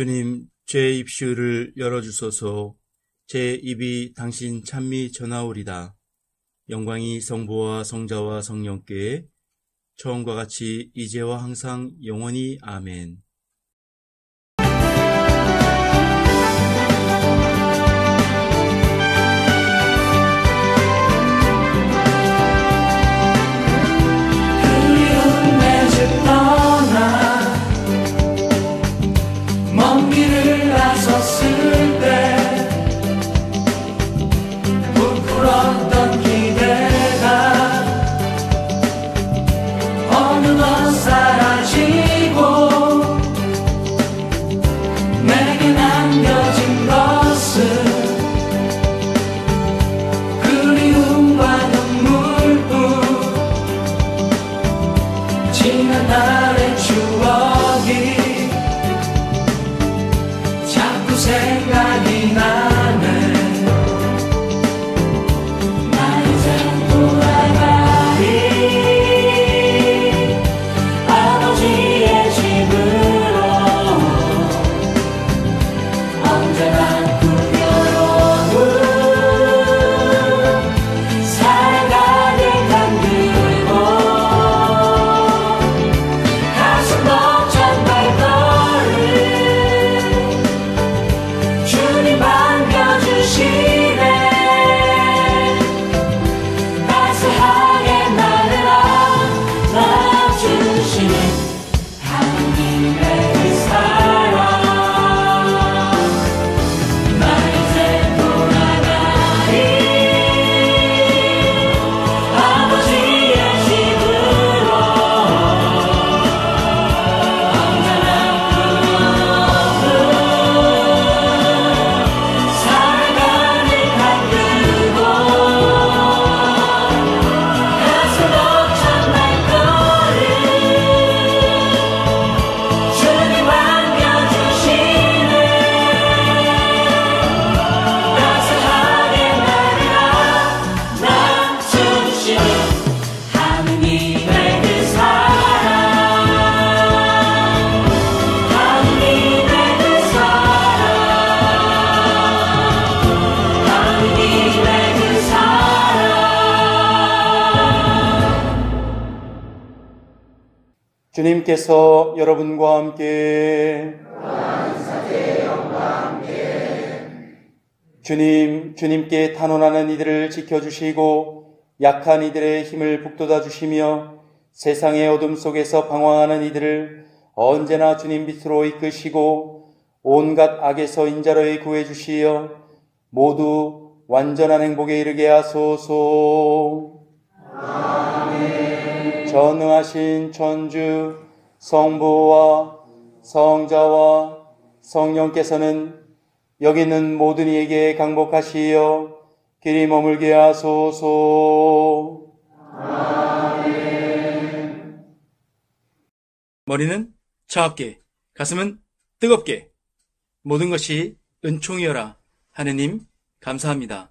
주님, 제 입술을 열어주소서 제 입이 당신 찬미 전하오리다. 영광이 성부와 성자와 성령께 처음과 같이 이제와 항상 영원히 아멘. 주님께서 여러분과 함께 주님, 주님께 탄원하는 이들을 지켜주시고 약한 이들의 힘을 북돋아 주시며 세상의 어둠 속에서 방황하는 이들을 언제나 주님 빛으로 이끄시고 온갖 악에서 인자로이 구해 주시어 모두 완전한 행복에 이르게 하소서. 전능하신 천주 성부와 성자와 성령께서는 여기 있는 모든 이에게 강복하시어 길이 머물게 하소서. 머리는 차갑게, 가슴은 뜨겁게, 모든 것이 은총이여라. 하느님, 감사합니다.